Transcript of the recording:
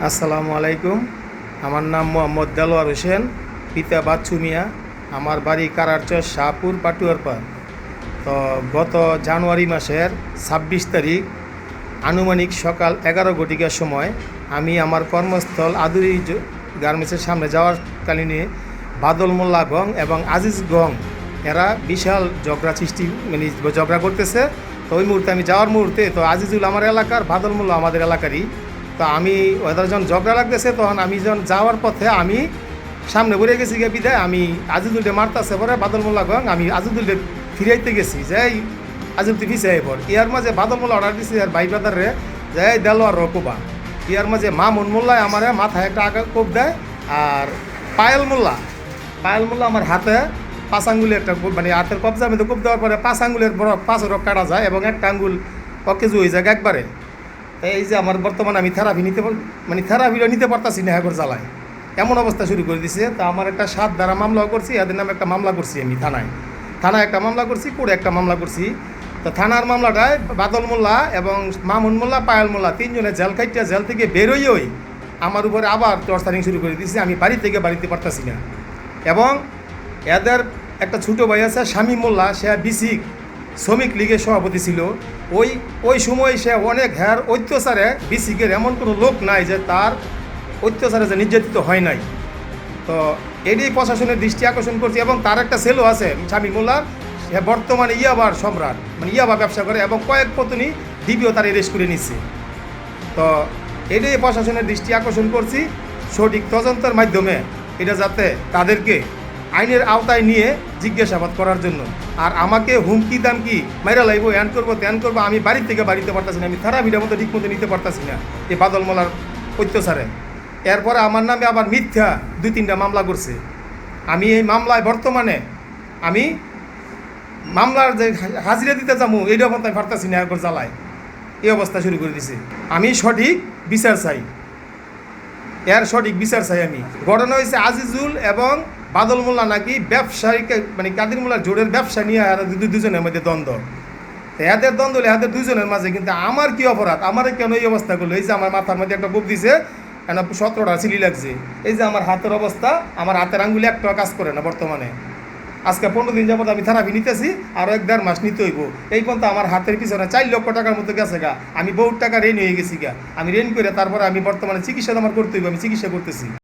আসসালামু আলাইকুম আমার নাম মোহাম্মদ দেলোয়ার হোসেন, পিতা বাচ্চু মিয়া আমার বাড়ি কারারচর শাহপুর পাটুয়ারপাড় তো গত জানুয়ারি মাসের ছাব্বিশ তারিখ আনুমানিক সকাল এগারো ঘটিকার সময় আমি আমার কর্মস্থল আদুরি গার্মেন্টসের সামনে যাওয়ার কালীনে বাদল মোল্লা গং এবং আজিজ গং এরা বিশাল ঝগড়া সৃষ্টি মানে ঝগড়া করতেছে। তো ওই মুহূর্তে আমি যাওয়ার মুহূর্তে তো আজিজুল আমার এলাকার, বাদল মোল্লা আমাদের এলাকারই। তো আমি ওদের যখন ঝগড়া লাগতেছে তখন আমি যখন যাওয়ার পথে আমি সামনে ঘুরে গেছি গিয়ে বিদায়, আমি আজিজুলটে মারতাছে পরে বাদল মোল্লা গং, আমি আজিজুলটে ফিরাইতে গেছি যে আজিল তুই ফিসে পর ইয়ার মাঝে বাদল মোল্লা অর্ডার দিছে আর ভাই ব্রাদার যে দেলো আর রকুবা ইয়ার মাঝে মা মন মোল্লায় আমার মাথায় একটা আগা কোপ দেয় আর পায়েল মোল্লা। পায়েল মোল্লা আমার হাতে পাঁচ আঙ্গুলে একটা মানে হাতের কবজা মধ্যে কোপ দেওয়ার পরে পাঁচ আঙ্গুলের বড় পাঁচ রক কাটা যায় এবং একটা আঙ্গুল অকেজু হয়ে যায় একবারে। এই যে আমার বর্তমানে আমি থেরাপি নিতে মানে থেরাপিটা নিতে পারতাছি না এখন জ্বালায়। এমন অবস্থা শুরু করে দিছে। তা আমার একটা সাত দ্বারা মামলাও করছি, এদের নামে একটা মামলা করছি আমি থানায়। থানায় একটা মামলা করছি, কোর্টে একটা মামলা করছি। তো থানার মামলাটায় বাদল মোল্লা এবং মামুন মোল্লা, পায়াল মোল্লা তিনজনে জেল খাইটিয়া জেল থেকে বেরোইই আমার উপরে আবার টর্চারিং শুরু করে দিয়েছে আমি বাড়ি থেকে বাড়িতে পারতাছি না। এবং এদের একটা ছোটো ভাই আছে স্বামী মোল্লা, সে বিসিক শ্রমিক লীগের সভাপতি ছিল। ওই ওই সময় সে অনেক হ্যার অত্যাচারে বিসিকের এমন কোনো লোক নাই যে তার অত্যাচারে যে নির্যাতিত হয় নাই। তো এটি প্রশাসনের দৃষ্টি আকর্ষণ করছে এবং তার একটা সেলও আছে স্বামী মোল্লার। সে বর্তমানে ইয়াবার সম্রাট মানে ইয়াবা ব্যবসা করে এবং কয়েক পত্নী ডিবিও তার এরেস্ট করে নিচ্ছে তো এটাই প্রশাসনের দৃষ্টি আকর্ষণ করছি, সঠিক তদন্তের মাধ্যমে এটা যাতে তাদেরকে আইনের আওতায় নিয়ে জিজ্ঞাসাবাদ করার জন্য। আর আমাকে হুমকি দাম কি মাইরা লাইব, এন করব ত্যান করব, আমি বাড়ি থেকে বাড়িতে পারতাছি না, আমি থেরাপিটার মতো ঠিক মতো নিতে পারতাছি না এই বাদলমলার অত্যাচারে। এরপরে আমার নামে আবার মিথ্যা দুই তিনটা মামলা করছে। আমি এই মামলায় বর্তমানে আমি মামলার যে হাজিরা দিতে যাব এইটা পর্যন্ত আমি পারতাছি না, একবার জ্বালায়। এই অবস্থা শুরু করে দিছে। আমি সঠিক বিচার চাই। এর সঠিক বিচার চাই আমি। ঘটনা হয়েছে আজিজুল এবং বাদল মোল্লা নাকি ব্যবসায়িক মানে কাদির মোল্লার জোরের ব্যবসা নিয়ে আর দুজনের মধ্যে দ্বন্দ্ব। এদের দ্বন্দ্ব হলে এদের দুজনের মাঝে কিন্তু আমার কি অপরাধ? আমার কেন এই অবস্থা করল? এই যে আমার মাথার মধ্যে একটা বুক দিছে, কেন সতেরোটা সিলি লাগছে। এই যে আমার হাতের অবস্থা, আমার হাতের আঙ্গুলি একটা কাজ করে না বর্তমানে। আজকে পনেরো দিন যাবত আমি থেরাপি নিতেছি আরও এক দেড় মাস নিতে হইব। এই পর্যন্ত আমার হাতের পিছনে চার লক্ষ টাকার মতো গেছে গা। আমি বহুত টাকা রেন হয়ে গেছি গা। আমি ঋণ করে তারপরে আমি বর্তমানে চিকিৎসা আমার করতে হইব, আমি চিকিৎসা করতেছি।